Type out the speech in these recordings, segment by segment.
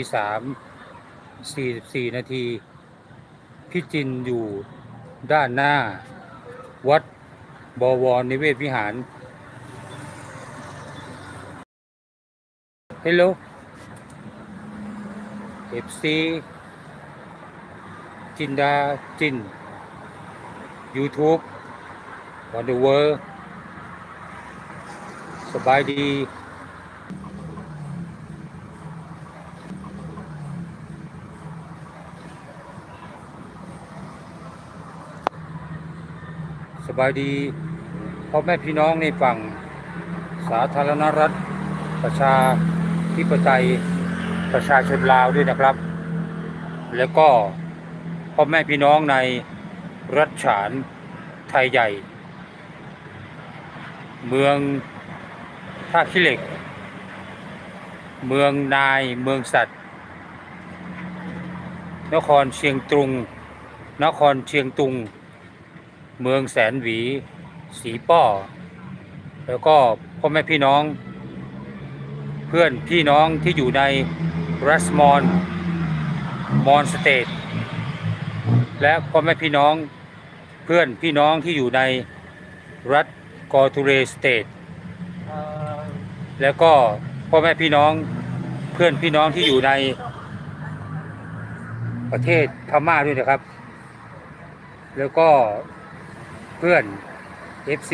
ีสามสี่สี่นาที พี่จินอยู่ด้านหน้า วัดบวรนิเวศวิหาร Hello FC จินดาจิน YouTube Wonder World สบายดี บายดีพ่อแม่พี่น้องในฝั่งสาธารณรัฐ ประชาธิปไตยประชาชนลาวด้วยนะครับ แล้วก็พ่อแม่พี่น้องในรัฐฉานไทยใหญ่ เมืองท่าขี้เหล็ก เมืองนายเมืองสัตว์ นครเชียงตุง นครเชียงตุง เมืองแสนหวีสีป้อ แล้วก็พ่อแม่พี่น้อง เพื่อนพี่น้องที่อยู่ในรัสมอนมอนสเตทและพ่อแม่พี่น้องเพื่อนพี่น้องที่อยู่ในรัฐกอทูเรสเตทแล้วก็พ่อแม่พี่น้องเพื่อนพี่น้องที่อยู่ในประเทศพม่าด้วยนะครับ แล้วก็ เพื่อน FC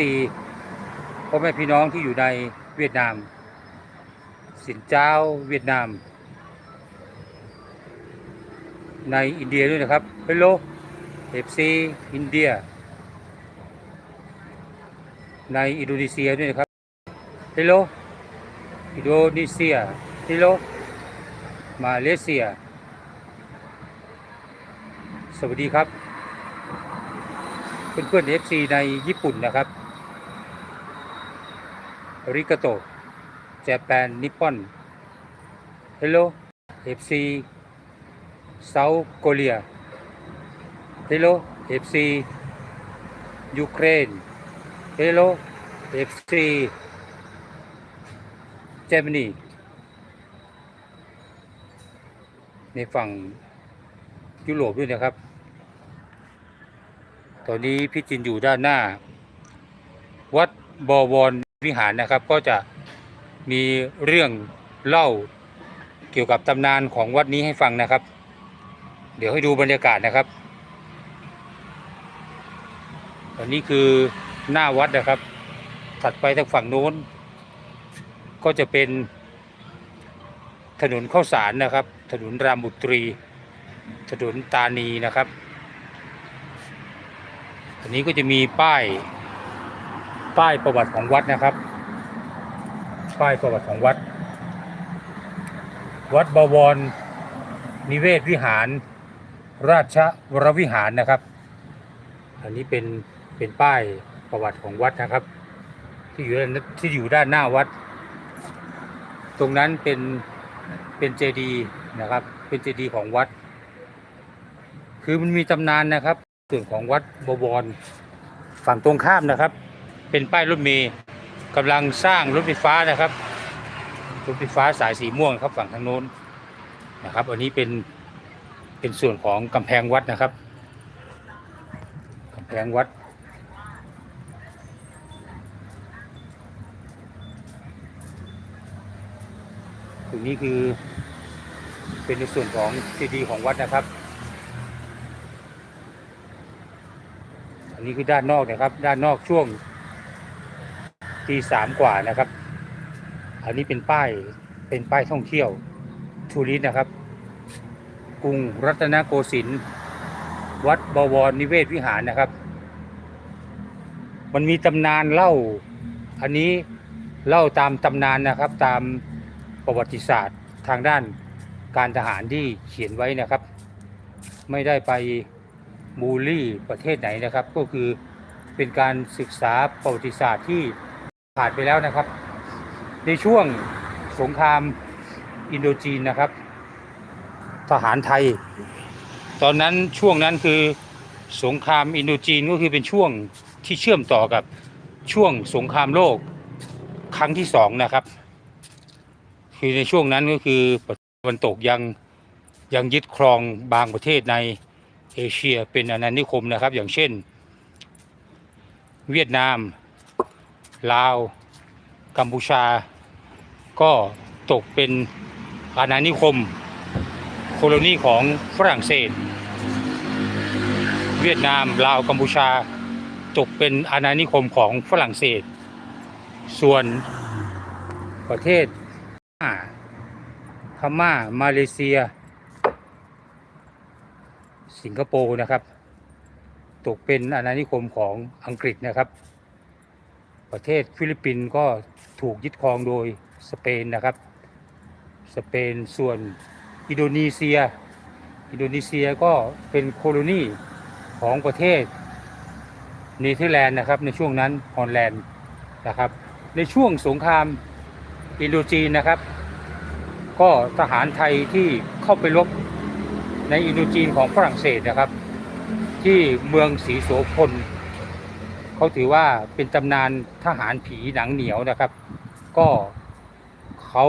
พ่อแม่พี่น้องที่อยู่ในเวียดนาม สินเจ้าเวียดนาม ในอินเดียด้วยนะครับ Hello FC อินเดีย ในอินโดนีเซียด้วยนะครับ Hello อินโดนีเซีย Hello มาเลเซีย สวัสดีครับ เพื่อนๆเอฟซีในญี่ปุ่นนะครับริกาโตะเจแปนนิปปอนฮัลโหลเอฟซีเซาท์โคเรียเฮลโหลเอฟซียูเครนฮัลโหลเอฟซีเจมินีในฝั่งยุโรปด้วยนะครับ ตอนนี้พี่จินอยู่ด้านหน้า วัดบวรวิหารนะครับ ก็จะมีเรื่องเล่าเกี่ยวกับตำนานของวัดนี้ให้ฟังนะครับ เดี๋ยวให้ดูบรรยากาศนะครับอันนี้คือหน้าวัดนะครับ ถัดไปทางฝั่งโน้น ก็จะเป็นถนนข้าวสารนะครับ ถนนรามบุตรี ถนนตานีนะครับ อันนี้ก็จะมีป้ายป้ายประวัติของวัดนะครับ ป้ายประวัติของวัด วัดบวรนิเวศวิหาร ราชวรวิหารนะครับ อันนี้เป็นเป็นป้ายประวัติของวัดนะครับ ที่อยู่ที่อยู่ด้านหน้าวัด ตรงนั้นเป็นเป็นเจดีย์นะครับ เป็นเจดีย์ของวัด คือมันมีตำนานนะครับ ส่วนของวัดบวร ฝั่งตรงข้ามนะครับ เป็นป้ายรถเมย์กำลังสร้างรถไฟฟ้านะครับรถไฟฟ้าสายสีม่วงครับฝั่งทางโน้นนะครับ อันนี้เป็นเป็นส่วนของกำแพงวัดนะครับกำแพงวัด ตรงนี้คือเป็นในส่วนของเจดีย์ของวัดนะครับ อันนี้คือด้านนอกนะครับ ด้านนอกช่วงตีสามกว่านะครับ อันนี้เป็นป้ายเป็นป้ายท่องเที่ยวทูริสนะครับ กรุงรัตนโกสินทร์วัดบวรนิเวศวิหารนะครับ มันมีตำนานเล่า อันนี้เล่าตามตำนานนะครับ ตามประวัติศาสตร์ทางด้านการทหารที่เขียนไว้นะครับ ไม่ได้ไป บูลลี่ประเทศไหนนะครับ ก็คือเป็นการศึกษาประวัติศาสตร์ที่ผ่านไปแล้วนะครับ ในช่วงสงครามอินโดจีนนะครับ ทหารไทย ตอนนั้นช่วงนั้นคือสงครามอินโดจีนก็คือเป็นช่วงที่เชื่อมต่อกับช่วงสงครามโลกครั้งที่สองนะครับ คือในช่วงนั้นก็คือวันตกยังยังยึดครองบางประเทศใน เอเชียเป็นอาณานิคมนะครับ อย่างเช่น เวียดนาม ลาว กัมพูชา ก็ตกเป็นอาณานิคม โคโลนีของฝรั่งเศส เวียดนาม ลาว กัมพูชา ตกเป็นอาณานิคมของฝรั่งเศส ส่วนประเทศพม่ามาเลเซีย สิงคโปร์นะครับ ตกเป็นอาณานิคมของอังกฤษนะครับ ประเทศฟิลิปปินส์ก็ถูกยึดครองโดยสเปนนะครับ สเปนส่วนอินโดนีเซีย อินโดนีเซียก็เป็นโคโลนีของประเทศเนเธอร์แลนด์นะครับ ในช่วงนั้นฮอลแลนด์นะครับ ในช่วงสงครามอินโดจีนนะครับ ก็ทหารไทยที่เข้าไปรบ ในอินโดจีนของฝรั่งเศสนะครับ ที่เมืองศรีโสพลเขาถือว่าเป็นตำนานทหารผีหนังเหนียวนะครับ ก็เขา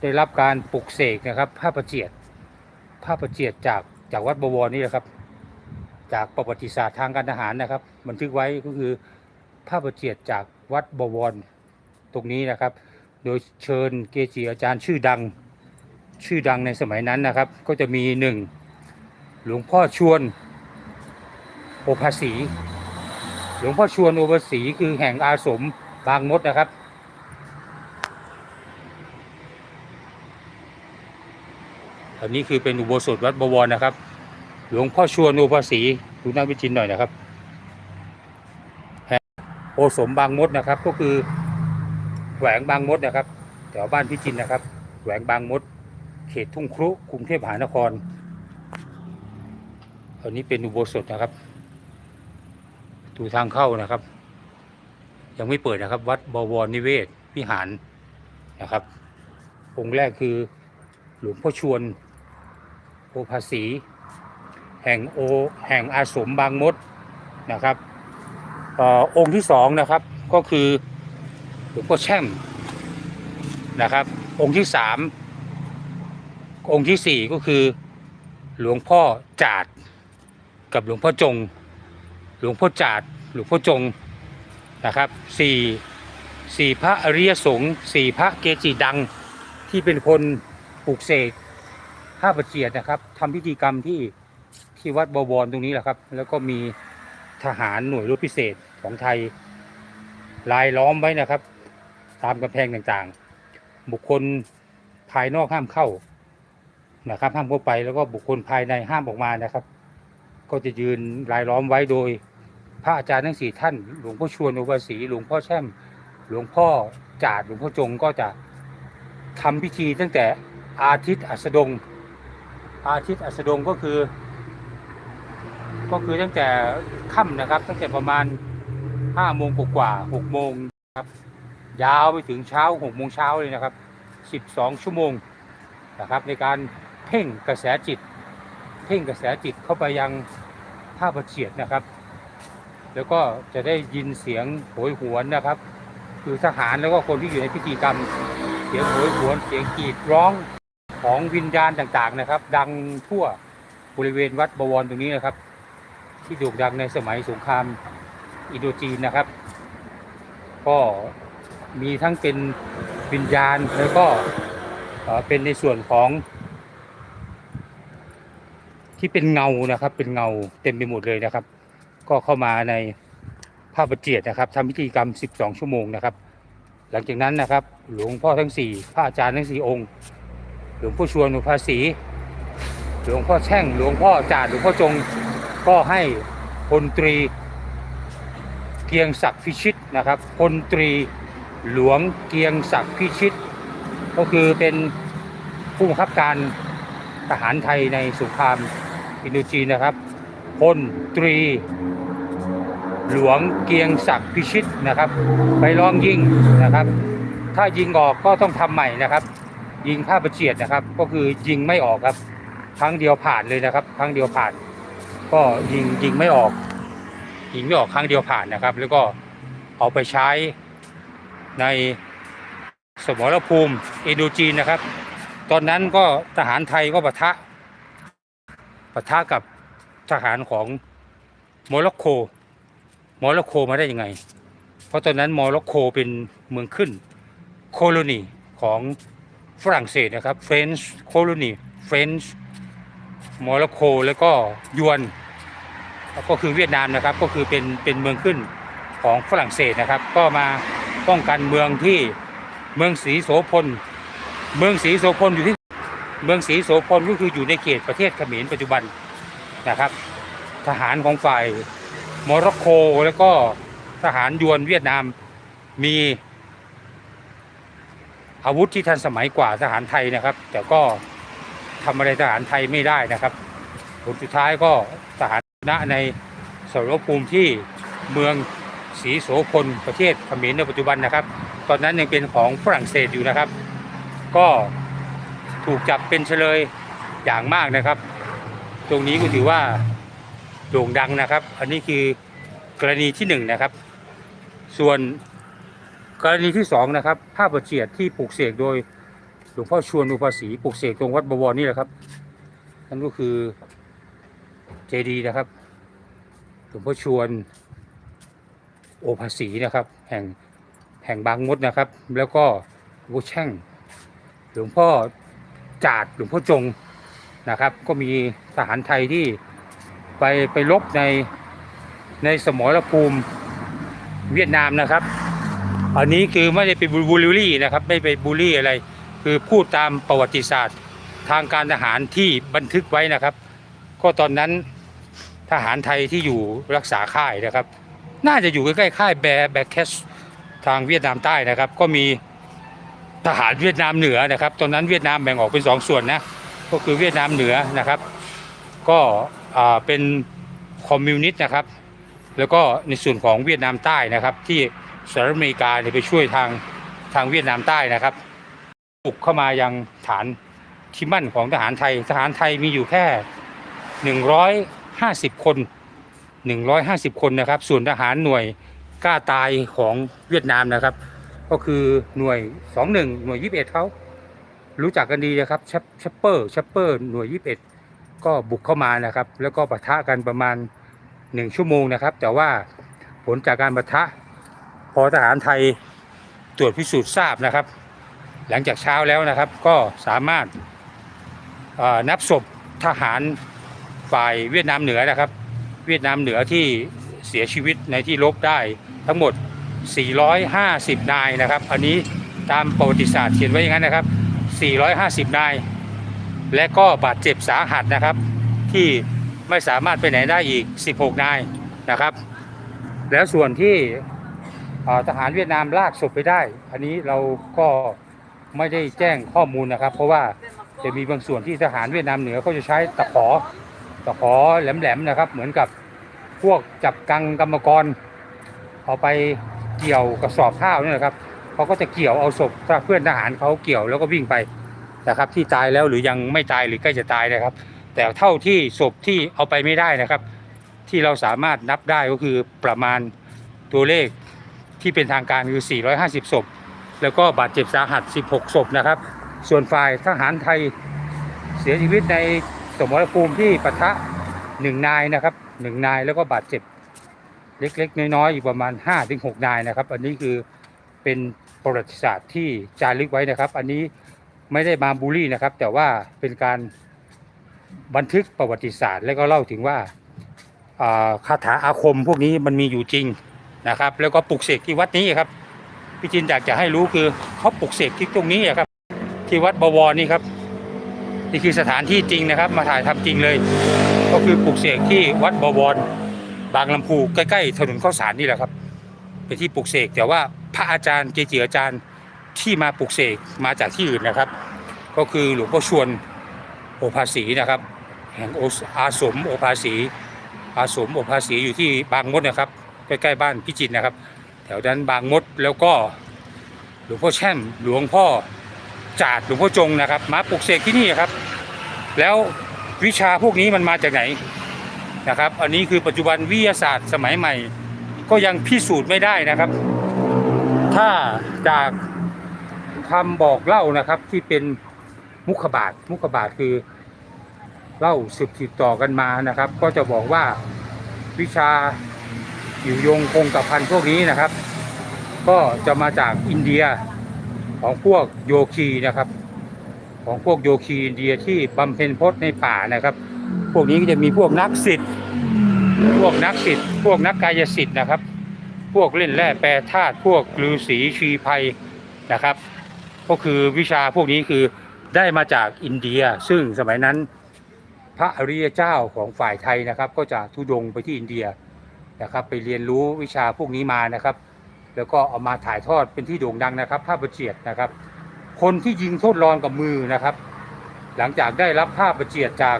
ได้รับการปลุกเสกนะครับผ้าประเจียดผ้าประเจียดจากจากวัดบวรนี่แหละครับ จากประวัติศาสตร์ทางการทหารนะครับ บันทึกไว้ก็คือผ้าประเจียดจากวัดบวรตรงนี้นะครับ โดยเชิญเกจิอาจารย์ชื่อดัง ชื่อดังในสมัยนั้นนะครับ ก็จะมีหนึ่งหลวงพ่อชวนโอภาสีหลวงพ่อชวนโอภาสีคือแห่งอาสมบางมดนะครับ อันนี้คือเป็นอุโบสถวัดบวรนะครับ หลวงพ่อชวนโอภาสีดูหน้าวิจินหน่อยนะครับแห่งโอสมบางมดนะครับ ก็คือแหวงบางมดนะครับแถวบ้านพิจินนะครับ แหวงบางมด เขตทุ่งครุกรุงเทพมหานครอันนี้เป็นอุโบสถนะครับประตูทางเข้านะครับ ยังไม่เปิดนะครับ วัดบวรนิเวศวิหารนะครับ องค์แรกคือหลวงพ่อชวนโอภาสีแห่งโอแห่งอาสมบางมดนะครับอองค์ที่สองนะครับก็คือหลวงพ่อแช่มนะครับ องค์ที่สาม องค์ที่สี่ก็คือ หลวงพ่อจาด กับหลวงพ่อจง หลวงพ่อจาด หลวงพ่อจงนะครับสี่สี่พระอริยสงฆ์สี่พระเกจิดังที่เป็นคนปลูกเสกผ้าประเจียดนะครับทำพิธีกรรมที่ที่วัดบวรตรงนี้แหละครับ แล้วก็มีทหารหน่วยรบพิเศษของไทยลายล้อมไว้นะครับ ตามกำแพงต่างๆ บุคคลภายนอกห้ามเข้า นะครับห้ามเข้าไปแล้วก็บุคคลภายในห้ามออกมานะครับ ก็จะยืนรายล้อมไว้โดย พระอาจารย์ทั้งสี่ท่าน หลวงพ่อชวนอุปสีหลวงพ่อแช่ม หลวงพ่อจาดหลวงพ่อจงก็จะทำพิธีตั้งแต่อาทิตย์อัสดง อาทิตย์อัสดงก็คือ ก็คือตั้งแต่ค่ำนะครับ ตั้งแต่ประมาณห้าโมงกว่าหกโมงครับยาวไปถึงเช้าหกโมงเช้าเลยนะครับสิบสองชั่วโมงนะครับในการ เพ่งกระแสจิต เพ่งกระแสจิตเข้าไปยังผ้าประเฉียดนะครับ แล้วก็จะได้ยินเสียงโหยหวนนะครับ คือทหารแล้วก็คนที่อยู่ในพิธีกรรม เสียงโหยหวนเสียงกรีดร้องของวิญญาณต่างๆนะครับ ดังทั่วบริเวณวัดบวรตรงนี้นะครับ ที่โด่งดังในสมัยสงครามอินโดจีนนะครับ ก็มีทั้งเป็นวิญญาณแล้วก็เป็นในส่วนของ ที่เป็นเงานะครับ เป็นเงาเต็มไปหมดเลยนะครับ ก็เข้ามาในผ้าประเจียดนะครับทำพิธีกรรม 12 ชั่วโมงนะครับ หลังจากนั้นนะครับ หลวงพ่อทั้งสี่พระอาจารย์ทั้งสี่องค์ หลวงพ่อชวนหลวงพ่อศรีหลวงพ่อแช่ง หลวงพ่อจาดหลวงพ่อจงก็ให้พลตรีเกียงศักดิ์พิชิตนะครับพลตรีหลวงเกียงศักดิ์พิชิต ก็คือเป็นผู้บังคับการทหารไทยในสงคราม อินโดจีนนะครับพลตรี หลวงเกียงศักดิ์พิชิตนะครับ ไปลองยิงนะครับ ถ้ายิงออกก็ต้องทำใหม่นะครับ ยิงผ้าประเจียดนะครับ ก็คือยิงไม่ออกครับ ครั้งเดียวผ่านเลยนะครับ ครั้งเดียวผ่าน ก็ยิงยิงไม่ออก ยิงไม่ออกครั้งเดียวผ่านนะครับ แล้วก็เอาไปใช้ในสมรภูมิอินโดจีนนะครับ ตอนนั้นก็ทหารไทยก็ปะทะ ปะทะกับทหารของโมร็อกโกโมร็อกโกมาได้ยังไง เพราะตอนนั้นโมร็อกโกเป็นเมืองขึ้นโคโลนีของฝรั่งเศสนะครับ French colony French โมร็อกโกแล้วก็ยวนก็คือเวียดนามนะครับก็คือเป็นเป็นเมืองขึ้นของฝรั่งเศสนะครับ ก็มาป้องกันเมืองที่เมืองศรีโสพล เมืองศรีโสพลอยู่ที่ เมืองศรีโสพลก็คืออยู่ในเขตประเทศเขมรปัจจุบันนะครับ ทหารของฝ่ายโมร็อกโกแล้วก็ทหารยวนเวียดนามมีอาวุธที่ทันสมัยกว่าทหารไทยนะครับ แต่ก็ทำอะไรทหารไทยไม่ได้นะครับ ผลสุดท้ายก็ทหารชนะในสมรภูมิที่เมืองศรีโสพลประเทศเขมรในปัจจุบันนะครับ ตอนนั้นยังเป็นของฝรั่งเศสอยู่นะครับ ก็ ถูกจับเป็นเฉลยอย่างมากนะครับ ตรงนี้ก็ถือว่าโด่งดังนะครับ อันนี้คือกรณีที่หนึ่งนะครับ ส่วนกรณีที่สองนะครับภาพประเจียดที่ปลูกเสกโดยหลวงพ่อชวนอุปาสีปลูกเสกตรงวัดบวรนี่แหละครับนั่นก็คือเจดีย์นะครับหลวงพ่อชวนโอภาสีนะครับ แห่งแห่งบางมดนะครับ แล้วก็วงพ่อแช่งหลวงพ่อ จาดหลวงพ่อจงนะครับ ก็มีทหารไทยที่ไปไปลบในในสมรภูมิเวียดนามนะครับ อันนี้คือไม่ได้เป็นบูลลี่นะครับ ไม่ไปบูลลี่อะไร คือพูดตามประวัติศาสตร์ทางการทหารที่บันทึกไว้นะครับ ก็ตอนนั้นทหารไทยที่อยู่รักษาค่ายนะครับ น่าจะอยู่ใกล้ๆค่ายแบร์แบคแคสทางเวียดนามใต้นะครับ ก็มี ทหารเวียดนามเหนือนะครับ ตอนนั้นเวียดนามแบ่งออกเป็นสองส่วนนะก็คือเวียดนามเหนือนะครับ ก็เป็นคอมมิวนิสต์นะครับ แล้วก็ในส่วนของเวียดนามใต้นะครับ ที่สหรัฐอเมริกาเนี่ยไปช่วยทางทางเวียดนามใต้นะครับบุกเข้ามายังฐานที่มั่นของทหารไทย ทหารไทยมีอยู่แค่ 150 คน 150 คนนะครับ ส่วนทหารหน่วยกล้าตายของเวียดนามนะครับ ก็คือหน่วย 21 หน่วย 21เขารู้จักกันดีนะครับชัปชัปเปอร์ชัปเปอร์หน่วย 21 ก็บุกเข้ามานะครับ แล้วก็ปะทะกันประมาณ 1 ชั่วโมงนะครับ แต่ว่าผลจากการปะทะพอทหารไทยตรวจพิสูจน์ทราบนะครับ หลังจากเช้าแล้วนะครับก็สามารถนับศพทหารฝ่ายเวียดนามเหนือนะครับ เวียดนามเหนือที่เสียชีวิตในที่ลบได้ทั้งหมด 450 นายนะครับ อันนี้ตามประวัติศาสตร์เขียนไว้อย่างนั้นนะครับ 450 นาย และก็บาดเจ็บสาหัสนะครับ ที่ไม่สามารถไปไหนได้อีก 16 นายนะครับ แล้วส่วนที่ทหารเวียดนามลากศพไปได้ อันนี้เราก็ไม่ได้แจ้งข้อมูลนะครับ เพราะว่าจะมีบางส่วนที่ทหารเวียดนามเหนือเขาจะใช้ตะขอตะขอแหลมๆนะครับ เหมือนกับพวกจับกังกรรมกรเอาไป เกี่ยวกระสอบข้าวนี่ยนะครับเขาก็จะเกี่ยวเอาศพถ้าเพื่อนทหารเขาเกี่ยวแล้วก็วิ่งไปนะครับ ที่ตายแล้วหรือยังไม่ตายหรือใกล้จะตายนะครับ แต่เท่าที่ศพที่เอาไปไม่ได้นะครับ ที่เราสามารถนับได้ก็คือประมาณตัวเลขที่เป็นทางการคือ 450 ศพ แล้วก็บาดเจ็บสาหัส 16 ศพนะครับ ส่วนฝ่ายทหารไทยเสียชีวิตในสมรภูมิที่ปะทะหนึ่งนายนะครับหนึ่งนายแล้วก็บาดเจ็บ เล็ก ๆ น้อยๆอยู่ประมาณ 5-6 นายนะครับ อันนี้คือเป็นประวัติศาสตร์ที่จารึกไว้นะครับ อันนี้ไม่ได้มาบูลลี่นะครับ แต่ว่าเป็นการบันทึกประวัติศาสตร์ แล้วก็เล่าถึงว่าคาถาอาคมพวกนี้มันมีอยู่จริงนะครับ แล้วก็ปลุกเสกที่วัดนี้ครับพี่จินอยากจะให้รู้คือเขาปลุกเสกที่ตรงนี้ครับ ที่วัดบวรนี่ครับนี่คือสถานที่จริงนะครับ มาถ่ายทำจริงเลย ก็คือปลุกเสกที่วัดบวร บางลำพูใกล้ๆถนนข้าวสารนี่แหละครับ เป็นที่ปลุกเสกแต่ว่าพระอาจารย์เกจิอาจารย์ที่มาปลุกเสกมาจากที่อื่นนะครับ ก็คือหลวงพ่อชวนโอภาสีนะครับ แห่งโออาสมโอภาสีอาสมโอภาสีอยู่ที่บางมดนะครับใกล้ๆบ้านพี่จินนะครับ แถวนั้นบางมดแล้วก็หลวงพ่อแช่มหลวงพ่อจาดหลวงพ่อจงนะครับ มาปลุกเสกที่นี่ครับ แล้ววิชาพวกนี้มันมาจากไหน นะครับ อันนี้คือปัจจุบันวิทยาศาสตร์สมัยใหม่ ก็ยังพิสูจน์ไม่ได้นะครับ ถ้าจากคำบอกเล่านะครับที่เป็นมุขบาทมุขบาทคือเล่าสืบติดต่อกันมานะครับ ก็จะบอกว่าวิชาอยู่ยงคงกับพันพวกนี้นะครับ ก็จะมาจากอินเดียของพวกโยคีนะครับ ของพวกโยคีอินเดียที่บำเพ็ญพจน์ในป่านะครับ วกนี้ก็จะมีพวกนักศิษย์พวกนักศิษย์พวกนักกายศิษย์นะครับ พวกเล่นแร่แปรธาตุพวกฤาษีชีภัยนะครับ ก็คือวิชาพวกนี้คือได้มาจากอินเดีย ซึ่งสมัยนั้นพระอริยเจ้าของฝ่ายไทยนะครับ ก็จะทุดงไปที่อินเดียนะครับ ไปเรียนรู้วิชาพวกนี้มานะครับ แล้วก็เอามาถ่ายทอดเป็นที่โด่งดังนะครับภาพประเจียดนะครับ คนที่ยิงโทษรอนกับมือนะครับ หลังจากได้รับภาพประเจียดจาก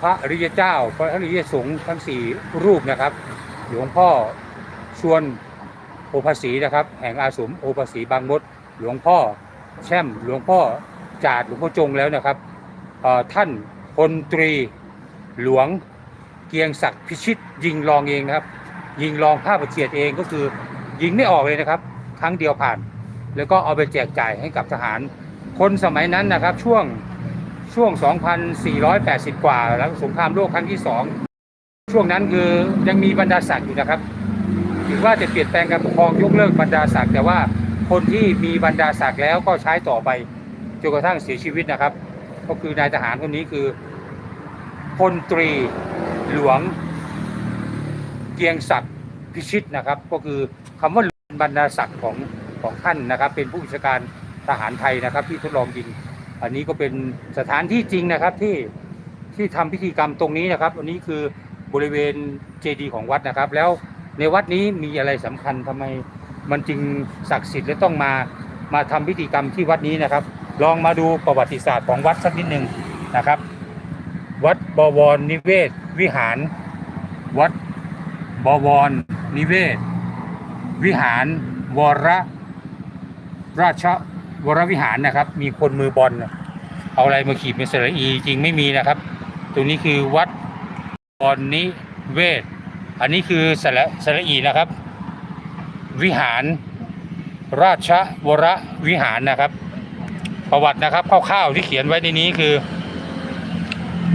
พระริยเจ้า พระอริยสงฆ์ทั้งสี่รูปนะครับหลวงพ่อชวนโอภาสีนะครับ แห่งอาสมโอภาสีบางมด หลวงพ่อแช่มหลวงพ่อจาดหลวงพ่อจงแล้วนะครับท่านพลตรีหลวงเกียงศักดิ์พิชิต ยิงรองเองนะครับ ยิงรองภาพประเจียดเองก็คือยิงไม่ออกเลยนะครับ ครั้งเดียวผ่าน แล้วก็เอาไปแจกจ่ายให้กับทหาร คนสมัยนั้นนะครับช่วง ช่วง 2,480 กว่าหลังสงครามโลกครั้งที่สองช่วงนั้นคือยังมีบรรดาศักดิ์อยู่นะครับถือว่าจะเปลี่ยนแปลงการปกครองยกเลิกบรรดาศักดิ์แต่ว่าคนที่มีบรรดาศักดิ์แล้วก็ใช้ต่อไปจนกระทั่งเสียชีวิตนะครับ ก็คือนายทหารคนนี้คือพลตรีหลวงเกียงศักดิ์พิชิตนะครับ ก็คือคำว่าบรรดาศักดิ์ของของท่านนะครับ เป็นผู้บัญชาการทหารไทยนะครับ ที่ทดลองยิง อันนี้ก็เป็นสถานที่จริงนะครับที่ที่ทำพิธีกรรมตรงนี้นะครับ อันนี้คือบริเวณเจดีย์ของวัดนะครับ แล้วในวัดนี้มีอะไรสำคัญทำไมมันจึงศักดิ์สิทธิ์และต้องมามาทำพิธีกรรมที่วัดนี้นะครับ ลองมาดูประวัติศาสตร์ของวัดสักนิดหนึ่งนะครับ วัดบวรนิเวศวิหาร วัดบวรนิเวศ วิหาร วรราช วรวิหารนะครับ มีคนมือบอลเอาอะไรมาขีดเป็นสระอีจริงไม่มีนะครับ ตรงนี้คือวัดบอรนิเวศ อันนี้คือสระสระอีนะครับ วิหาร ราชวรวิหารนะครับ ประวัตินะครับคร่าวๆที่เขียนไว้ในนี้คือ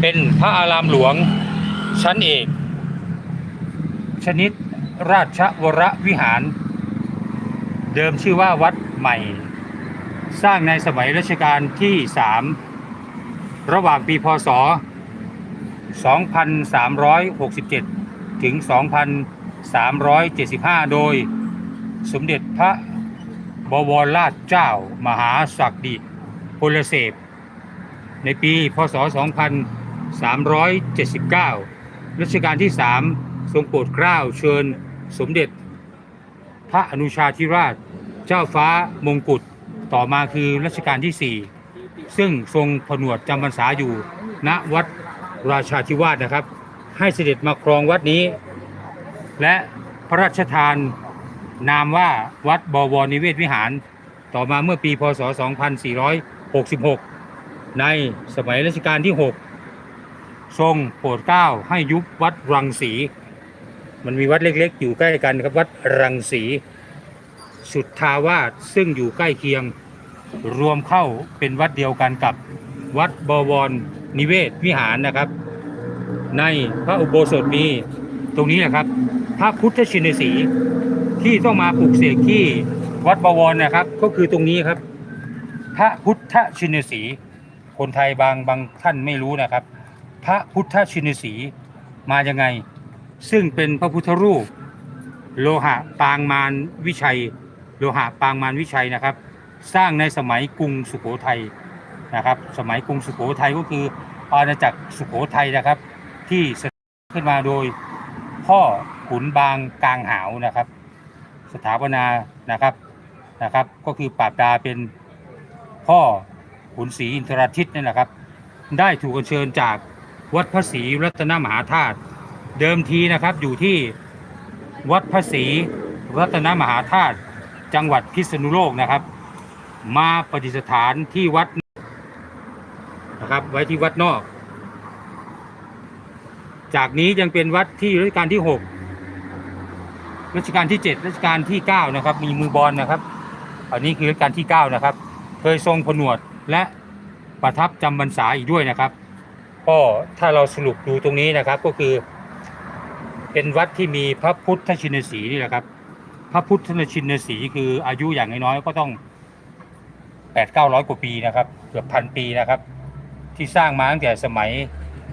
เป็นพระอารามหลวงชั้นเอก ชนิดราชวรวิหาร เดิมชื่อว่าวัดใหม่ สร้างในสมัยรัชกาลที่ 3 ระหว่างปีพศ 2367 ถึง 2375 โดยสมเด็จพระบวรราชเจ้ามหาศักดิพลเสพ ในปีพศ 2379 รัชกาลที่ 3 ทรงโปรดเกล้าเชิญสมเด็จพระอนุชาธิราช เจ้าฟ้ามงกุฎ ต่อมาคือรัชกาลที่ 4 ซึ่งทรงผนวดจำพรรษาอยู่ ณวัดราชาธิวาสนะครับ ให้เสด็จมาครองวัดนี้ และพระราชทานนามว่าวัดบวรนิเวศวิหาร ต่อมาเมื่อปีพศ 2466 ในสมัยรัชกาลที่ 6 ทรงโปรดเกล้าให้ยุบวัดรังสี มันมีวัดเล็กๆ อยู่ใกล้กันครับวัดรังสี สุทธาวาสซึ่งอยู่ใกล้เคียง รวมเข้าเป็นวัดเดียวกันกับวัดบวรนิเวศวิหารนะครับ ในพระอุโบสถมีตรงนี้แหละครับ พระพุทธชินสีที่ต้องมาปลูกเสกที่วัดบวรนะครับ ก็คือตรงนี้ครับ พระพุทธชินสี คนไทยบางบางท่านไม่รู้นะครับ พระพุทธชินสีมายังไง ซึ่งเป็นพระพุทธรูป โลหะปางมารวิชัย โลหะปางมารวิชัยนะครับ สร้างในสมัยกรุงสุโขทัยนะครับ สมัยกรุงสุโขทัยก็คืออาณาจักรสุโขทัยนะครับ ที่สร้างขึ้นมาโดยพ่อขุนบางกลางหาวนะครับ สถาปนานะครับนะครับ ก็คือปราบดาเป็นพ่อขุนศรีอินทรทิตนี่แหละครับ ได้ถูกเชิญจากวัดพระศรีรัตนมหาธาตุเดิมทีนะครับอยู่ที่วัดพระศรีรัตนมหาธาตุจังหวัดพิษณุโลกนะครับ มาประดิษฐานที่วัดนะครับ ไว้ที่วัดนอก จากนี้ยังเป็นวัดที่รัชกาลที่6รัชกาลที่7รัชกาลที่9นะครับ มีมือบอลนะครับ อันนี้คือรัชกาลที่9นะครับ เคยทรงผนวดและประทับจำพรรษาอีกด้วยนะครับ ก็ถ้าเราสรุปดูตรงนี้นะครับก็คือ เป็นวัดที่มีพระพุทธชินสีนี่แหละครับ พระพุทธชินสีคืออายุอย่างน้อยๆก็ต้อง แปดเก้าร้อยกว่าปีนะครับ เกือบพันปีนะครับ ที่สร้างมาตั้งแต่สมัย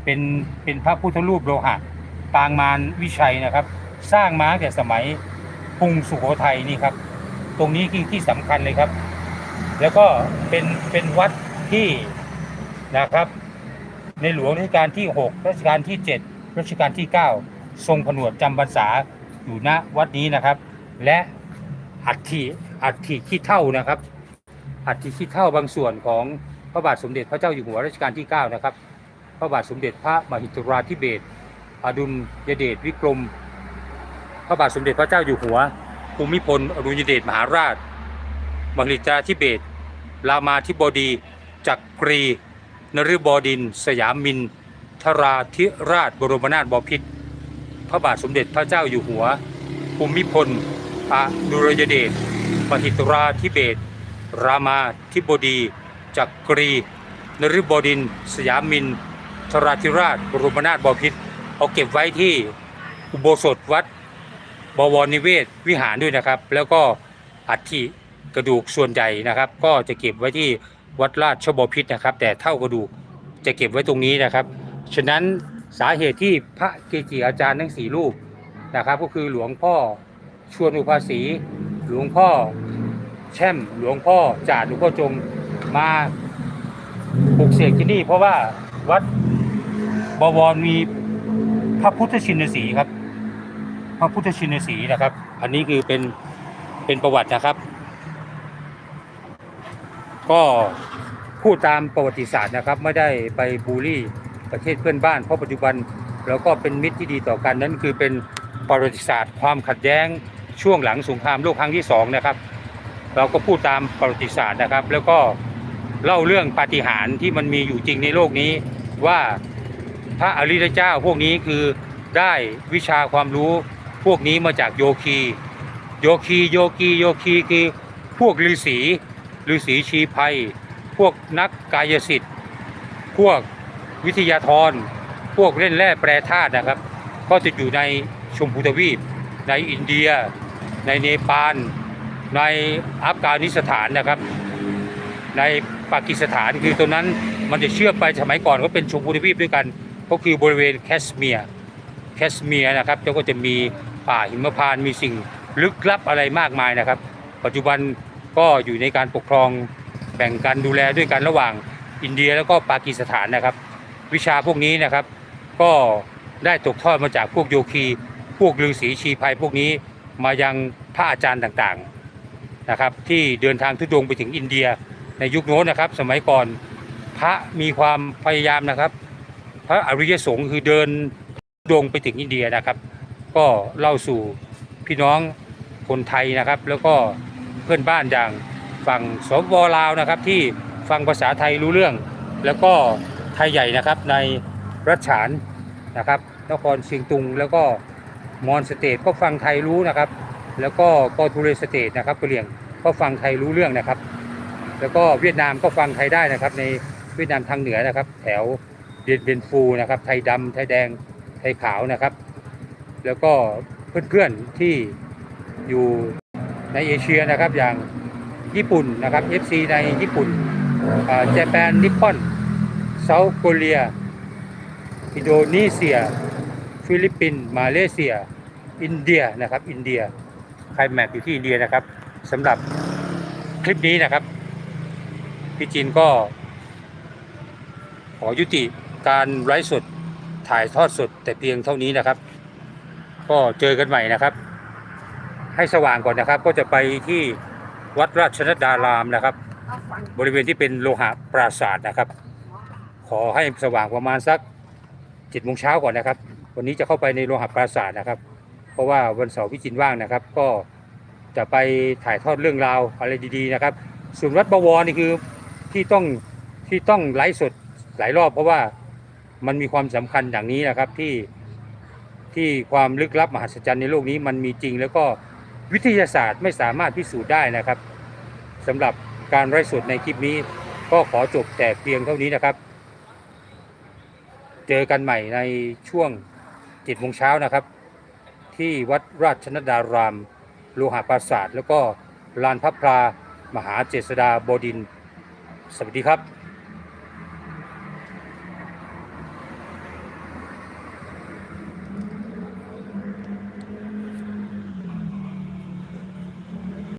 เป็นเป็นพระพุทธรูปโลหะปางมารวิชัยนะครับ สร้างมาตั้งแต่สมัยกรุงสุโขทัยนี่ครับ ตรงนี้คือที่สำคัญเลยครับ แล้วก็เป็นเป็นวัดที่นะครับ ในหลวงรัชกาลที่ 6 รัชกาลที่ 7 รัชกาลที่ 9 ทรงผนวดจำพรรษาอยู่ณวัดนี้นะครับ และอัฐิอัฐิขี้เท่านะครับ อัฐิขี้เท่าบางส่วนของพระบาทสมเด็จพระเจ้าอยู่หัวรัชกาลที่ 9 นะครับ พระบาทสมเด็จพระมหิดลราธิเบศรอดุลยเดชวิกรม พระบาทสมเด็จพระเจ้าอยู่หัว ภูมิพลอดุลยเดชมหาราชมหิดลธิเบศรรามาธิบดี จักรี นฤบดิน สยามมิน ทราธิราชบรมนาถบพิตรพระบาทสมเด็จพระเจ้าอยู่หัว ภูมิพลอดุลยเดชมหิตราธิเบศร รามาธิบดีจักรีนฤบดิน สยามมิน ทราธิราชบรมนาถบพิตรเอาเก็บไว้ที่อุโบสถวัดบวรนิเวศวิหารด้วยนะครับ แล้วก็อัฐิกระดูกส่วนใหญ่นะครับ ก็จะเก็บไว้ที่วัดราชบพิตรนะครับ แต่เท่ากระดูกจะเก็บไว้ตรงนี้นะครับ ฉะนั้นสาเหตุที่พระเกจิอาจารย์ทั้งสี่รูปนะครับ ก็คือหลวงพ่อชวนอุภาสีหลวงพ่อ แช่มหลวงพ่อจาดหลวงพ่อจงมาปลุกเสกที่นี่ เพราะว่าวัดบวรมีพระพุทธชินสีครับ พระพุทธชินสีนะครับ อันนี้คือเป็นเป็นประวัตินะครับ ก็พูดตามประวัติศาสตร์นะครับ ไม่ได้ไปบูลลี่ประเทศเพื่อนบ้าน เพราะปัจจุบันเราก็เป็นมิตรที่ดีต่อกันนั่นคือเป็นประวัติศาสตร์ความขัดแย้งช่วงหลังสงครามโลกครั้งที่สองนะครับ เราก็พูดตามประวัติศาสตร์นะครับ แล้วก็เล่าเรื่องปาฏิหาริย์ที่มันมีอยู่จริงในโลกนี้ว่าพระอริยเจ้าพวกนี้คือได้วิชาความรู้พวกนี้มาจากโยคี โยคีโยกีโยคีคือพวกฤาษีฤาษีชีภัย พวกนักกายสิทธิ์พวกวิทยาธรพวกเล่นแร่แปรธาตุนะครับ ก็จะอยู่ในชมพูทวีป ในอินเดีย ในเนปาล ในอัฟกานิสถานนะครับ ในปากีสถานคือตรงนั้นมันจะเชื่อมไปสมัยก่อนก็เป็นชมพูทวีปด้วยกัน ก็คือบริเวณแคชเมียร์แคชเมียร์นะครับแล้วก็จะมีป่าหิมพานต์มีสิ่งลึกลับอะไรมากมายนะครับ ปัจจุบันก็อยู่ในการปกครองแบ่งกันดูแลด้วยกันระหว่างอินเดียแล้วก็ปากีสถานนะครับ วิชาพวกนี้นะครับ ก็ได้ตกทอดมาจากพวกโยคี พวกฤาษีชีภัยพวกนี้มายังพระอาจารย์ต่างๆ นะครับที่เดินทางทุดงไปถึงอินเดียในยุคโน้นนะครับ สมัยก่อนพระมีความพยายามนะครับ พระอริยสงฆ์คือเดินทุดงไปถึงอินเดียนะครับ ก็เล่าสู่พี่น้องคนไทยนะครับ แล้วก็เพื่อนบ้านอย่างฝั่งสปปลาวนะครับ ที่ฟังภาษาไทยรู้เรื่อง แล้วก็ไทยใหญ่นะครับในรัชฉานนะครับนครเชียงตุงแล้วก็มอนสเตทก็ฟังไทยรู้นะครับ แล้วก็กอทูเรสเตทนะครับกะเหรี่ยงก็ฟังไทยรู้เรื่องนะครับ แล้วก็เวียดนามก็ฟังไทยได้นะครับ ในเวียดนามทางเหนือนะครับ แถวเดียนเบียนฟูนะครับ ไทยดำไทยแดงไทยขาวนะครับ แล้วก็เพื่อนๆที่อยู่ในเอเชียนะครับอย่างญี่ปุ่นนะครับ FC ในญี่ปุ่นเจแปนนิปปอนเซาท์โคเรีย อินโดนีเซีย ฟิลิปปินส์มาเลเซีย อินเดียนะครับ อินเดีย ใครแมปอยู่ที่อินเดียนะครับสำหรับคลิปนี้นะครับ พี่จินก็ ขอยุติการไลฟ์สดถ่ายทอดสดแต่เพียงเท่านี้นะครับ ก็เจอกันใหม่นะครับ ให้สว่างก่อนนะครับ ก็จะไปที่วัดราชนดารามนะครับ บริเวณที่เป็นโลหะปราสาทนะครับ ขอให้สว่างประมาณสักเจ็ดโมงเช้าก่อนนะครับ วันนี้จะเข้าไปในโลหะปราสาทนะครับ ราะว่าวันเสาร์พี่จินว่างนะครับ ก็จะไปถ่ายทอดเรื่องราวอะไรดีๆนะครับส่วนวัดบวรนี่คือที่ต้องที่ต้องไลฟ์สดหลายรอบเพราะว่ามันมีความสำคัญอย่างนี้นะครับที่ที่ความลึกลับมหัศจรรย์ในโลกนี้มันมีจริง แล้วก็วิทยาศาสตร์ไม่สามารถพิสูจน์ได้นะครับสำหรับการไลฟ์สดในคลิปนี้ ก็ขอจบแต่เพียงเท่านี้นะครับ เจอกันใหม่ในช่วงจิตโมงเช้านะครับ ที่วัดราชนดารามโลหะปราสาท แล้วก็ลานพระพลามหาเจษฎาบดิน สวัสดีครับ